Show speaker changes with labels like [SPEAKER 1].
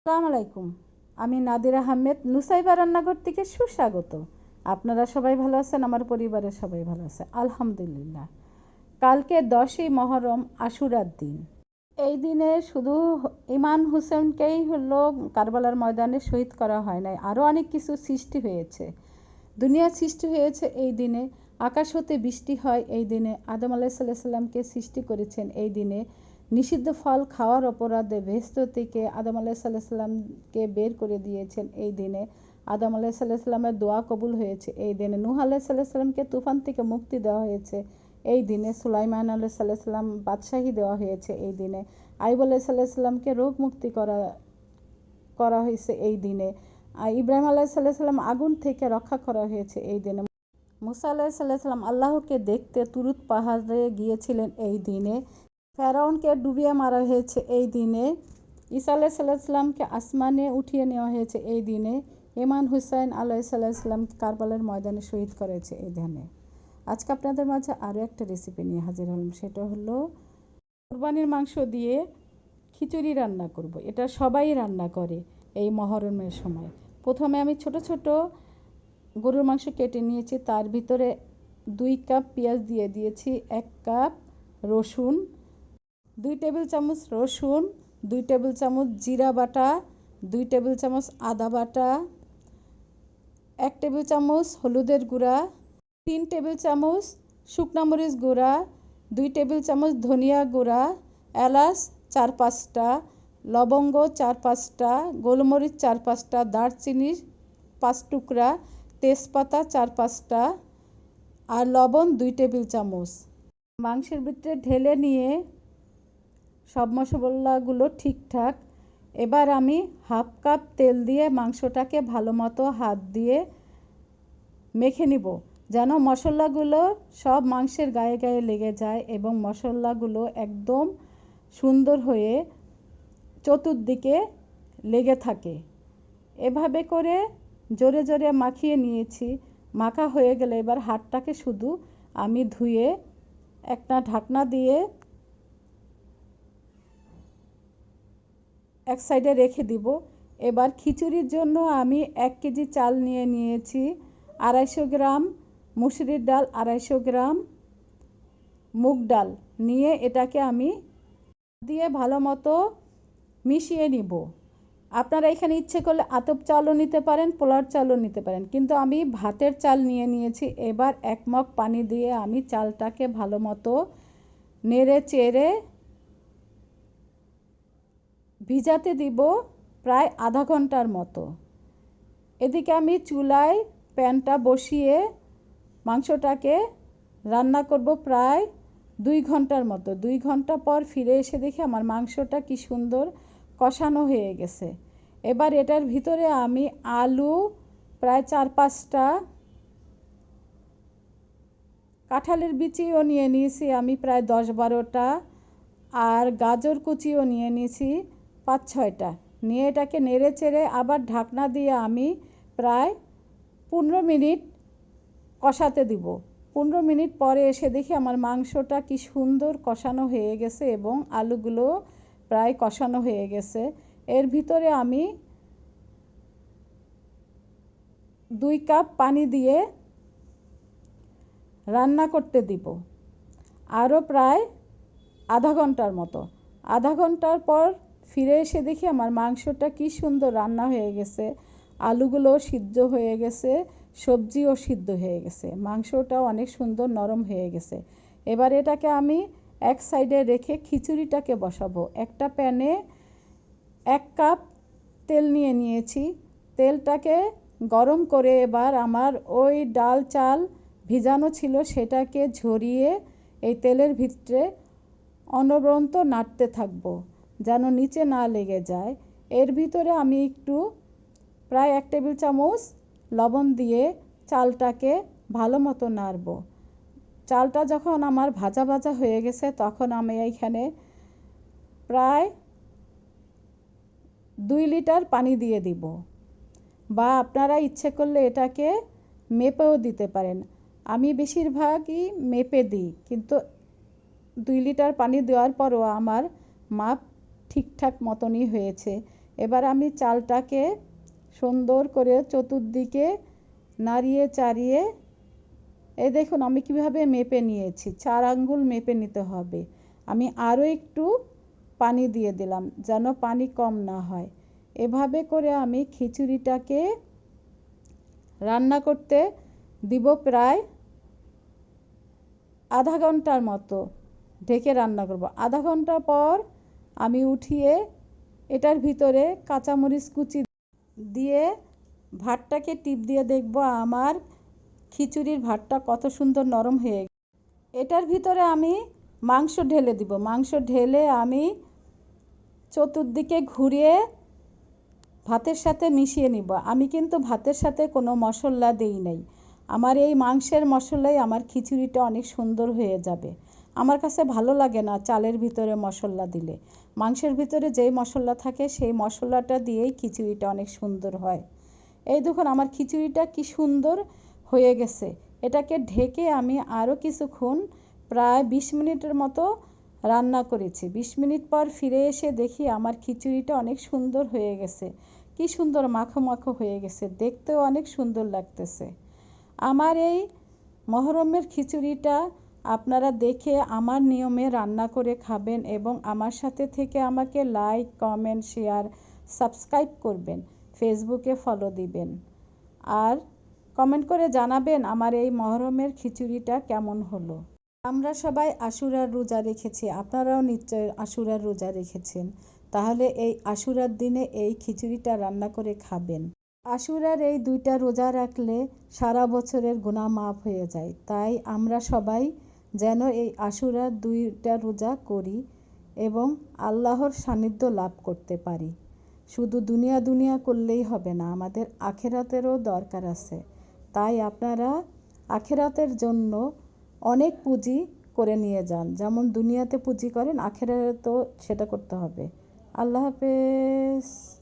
[SPEAKER 1] আসসালামু আলাইকুম। আমি নাদির আহমেদ, নুসাইবা রান্নাঘর থেকে সুস্বাগত। আপনারা সবাই ভালো আছেন? আমার পরিবারের সবাই ভালো আছে। আলহামদুলিল্লাহ। কালকে দশই মহরম আশুরার দিন। এই দিনে শুধু ইমান হুসেনকেই হলো কারবালার ময়দানে শহীদ করা হয় নাই। আরও অনেক কিছু সৃষ্টি হয়েছে। দুনিয়া সৃষ্টি হয়েছে এই দিনে। আকাশ হতে বৃষ্টি হয় এই দিনে। আদম আলাইসাল্লাহ সাল্লামকে সৃষ্টি করেছেন এই দিনে। নিষিদ্ধ ফল খাওয়ার অপরাধে ভেস্ত থেকে আদম আলাহ সাল্লাহ সাল্লামকে বের করে দিয়েছেন এই দিনে। আদম আলাহ সাল্লাহ সাল্লামের দোয়া কবুল হয়েছে এই দিনে। নুহ আলাহ সাল্লাহ সাল্লামকে তুফান থেকে মুক্তি দেওয়া হয়েছে এই দিনে। সুলাইমান আল্লাহ সাল্লাহ সাল্লাম বাদশাহী দেওয়া হয়েছে এই দিনে। আইব আলাহ সাল্লাহ সাল্লামকে রোগ মুক্তি করা করা হয়েছে এই দিনে। ইব্রাহিম আলাহ সাল্লাহ সাল্লাম আগুন থেকে রক্ষা করা হয়েছে এই দিনে। মুসা আলাহ সাল্লাহ সাল্লাম আল্লাহকে দেখতে তুরুত পাহাড়ে গিয়েছিলেন এই দিনে। ফেরাউনকে ডুবিয়ে মারা হয়েছে এই দিনে। ঈসা আলাহ সাল্লাহামকে আসমানে উঠিয়ে নেওয়া হয়েছে এই দিনে। ইমান হুসাইন আল্লাহ সাল্লাহামকে কারবালের ময়দানে শহীদ করেছে এই দিনে। আজকে আপনাদের মাঝে আরও একটা রেসিপি নিয়ে হাজির হলাম। সেটা হলো কোরবানির মাংস দিয়ে খিচুড়ি রান্না করব। এটা সবাই রান্না করে এই মহরমের সময়। প্রথমে আমি ছোট ছোট গরুর মাংস কেটে নিয়েছি। তার ভিতরে দুই কাপ পেঁয়াজ দিয়ে দিয়েছি, এক কাপ রসুন দুই টেবিল চামচ রসুন, দুই টেবিল চামচ জিরা বাটা, দুই টেবিল চামচ আদা বাটা, এক টেবিল চামচ হলুদের গুঁড়া, তিন টেবিল চামচ শুকনা মরিচ গুঁড়া, দুই টেবিল চামচ ধনিয়া গুঁড়া, এলাচ চার পাঁচটা, লবঙ্গ চার পাঁচটা, গোলমরিচ চার পাঁচটা দারচিনি পাঁচ টুকরা, তেজপাতা চার পাঁচটা আর লবণ দুই টেবিল চামচ। মাংসের ভিতরে ঢেলে নিয়ে সব মশলাগুলো ঠিকঠাক। এবার আমি হাফ কাপ তেল দিয়ে মাংসটাকে ভালো মতো হাত দিয়ে মেখে নিব, যেন মশলাগুলো সব মাংসের গায়ে গায়ে লেগে যায় এবং মশলাগুলো একদম সুন্দর হয়ে চতুর্দিকে লেগে থাকে। এভাবে করে জোরে জোরে মাখিয়ে নিয়েছি। মাখা হয়ে গেলে এবার হাতটাকে শুধু আমি ধুয়ে একটা ঢাকনা দিয়ে এক সাইডে রেখে দিব। এবার খিচুড়ির জন্য আমি এক কেজি চাল নিয়ে নিয়েছি। আড়াইশো গ্রাম মুসুরির ডাল, আড়াইশো গ্রাম মুগ ডাল নিয়ে এটাকে আমি দিয়ে ভালো মতো মিশিয়ে নিব। আপনারা এখানে ইচ্ছে করলে আতপ চালও নিতে পারেন পোলার চালও নিতে পারেন। কিন্তু আমি ভাতের চাল নিয়ে নিয়েছি। এবার এক মগ পানি দিয়ে আমি চালটাকে ভালো মতো নেড়ে চেড়ে ভিজাতে দিব প্রায় আধা ঘণ্টার মতো। এদিকে আমি চুলায় প্যানটা বসিয়ে মাংসটাকে রান্না করব প্রায় দুই ঘণ্টার মতো। দুই ঘণ্টা পর ফিরে এসে দেখি আমার মাংসটা কি সুন্দর কষানো হয়ে গেছে। এবার এটার ভিতরে আমি আলু প্রায় চার পাঁচটা কাঁঠালের বিচিও নিয়ে নিয়েছি, আমি প্রায় দশ বারোটা। আর গাজর কুচিও নিয়ে নিয়েছি পাঁচ ছয়টা নিয়ে এটাকে নেড়ে চেড়ে আবার ঢাকনা দিয়ে আমি প্রায় পনেরো মিনিট কষাতে দিব। পনেরো মিনিট পরে এসে দেখি আমার মাংসটা কি সুন্দর কষানো হয়ে গেছে এবং আলুগুলো প্রায় কষানো হয়ে গেছে। এর ভিতরে আমি দুই কাপ পানি দিয়ে রান্না করতে দিব। আরও প্রায় আধা ঘণ্টার মতো। আধা ঘণ্টার পর ফিরে এসে দেখি আমার মাংসটা কি সুন্দর রান্না হয়ে গেছে। আলুগুলো সিদ্ধ হয়ে গেছে, সবজিও সিদ্ধ হয়ে গেছে। মাংসটাও অনেক সুন্দর নরম হয়ে গেছে। এবার এটাকে আমি এক সাইডে রেখে খিচুড়িটাকে বসাবো। একটা প্যানে এক কাপ তেল নিয়ে নিয়েছি। তেলটাকে গরম করে এবার আমার ওই ডাল চাল ভিজানো ছিল সেটাকে ঝরিয়ে এই তেলের ভিতরে অনবরন্ত নাড়তে থাকব। যেন নিচে না লেগে যায়। এর ভিতরে আমি একটু প্রায় এক টেবিল চামচ লবণ দিয়ে চালটাকে ভালো মতো নাড়ব। চালটা যখন আমার ভাজা ভাজা হয়ে গেছে, তখন আমি এইখানে প্রায় দুই লিটার পানি দিয়ে দিব। বা আপনারা ইচ্ছে করলে এটাকে মেপেও দিতে পারেন। আমি বেশিরভাগই মেপে দিই, কিন্তু দুই লিটার পানি দেওয়ার পরও আমার মাপ ঠিকঠাক মতনই হয়েছে। এবার আমি চালটাকে সুন্দর করে চতুর্দিকে নাড়িয়ে চাড়িয়ে, এই দেখুন আমি কীভাবে মেপে নিয়েছি, চার আঙ্গুল মেপে নিতে হবে। আমি আরও একটু পানি দিয়ে দিলাম যেন পানি কম না হয়। এভাবে করে আমি খিচুড়িটাকে রান্না করতে দিব প্রায় আধা ঘণ্টার মতো ঢেকে রান্না করব। আধা ঘণ্টা পর আমি উঠিয়ে এটার ভিতরে কাঁচামরিচ কুচি দিয়ে ভাতটাকে টিপ দিয়ে দেখব আমার খিচুড়ির ভাতটা কত সুন্দর নরম হয়ে এটার ভিতরে আমি মাংস ঢেলে দিব। মাংস ঢেলে আমি চতুর্দিকে ঘুরিয়ে ভাতের সাথে মিশিয়ে নিব। আমি কিন্তু ভাতের সাথে কোনো মশলা দেই নাই। আমার এই মাংসের মশলাই আমার খিচুড়িটা অনেক সুন্দর হয়ে যাবে। আমার কাছে ভালো লাগে না চালের ভিতরে মশলা দিলে। মাংসের ভিতরে যেই মশলা থাকে, সেই মশলাটা দিয়েই খিচুড়িটা অনেক সুন্দর হয়। এই দেখুন, আমার খিচুড়িটা কি সুন্দর হয়ে গেছে। এটাকে ঢেকে আমি আরও কিছুক্ষণ প্রায় বিশ মিনিটের মতো রান্না করেছি। বিশ মিনিট পর ফিরে এসে দেখি আমার খিচুড়িটা অনেক সুন্দর হয়ে গেছে। কি সুন্দর মাখো মাখো হয়ে গেছে। দেখতেও অনেক সুন্দর লাগতেছে। আমার এই মহরমের খিচুড়িটা আপনারা দেখে আমার নিয়মে রান্না করে খাবেন এবং আমার সাথে থেকে আমাকে লাইক কমেন্ট শেয়ার সাবস্ক্রাইব করবেন ফেসবুকে ফলো দিবেন। আর কমেন্ট করে জানাবেন আমার এই মহরমের খিচুড়িটা কেমন হলো। আমরা সবাই আশুরার রোজা রেখেছি, আপনারাও নিশ্চয় আশুরার রোজা রেখেছেন। তাহলে এই আশুরার দিনে এই খিচুড়িটা রান্না করে খাবেন। আশুরার এই দুইটা রোজা রাখলে সারা বছরের গুণা মাফ হয়ে যায়। তাই আমরা সবাই যেন এই আশুরার দুইটা রোজা করি এবং আল্লাহর সান্নিধ্য লাভ করতে পারি। শুধু দুনিয়া দুনিয়া করলেই হবে না, আমাদের আখেরাতেরও দরকার আছে। তাই আপনারা আখেরাতের জন্য অনেক পুঁজি করে নিয়ে যান। যেমন দুনিয়াতে পুঁজি করেন, আখেরাতেও সেটা করতে হবে। আল্লাহ হাফেজ।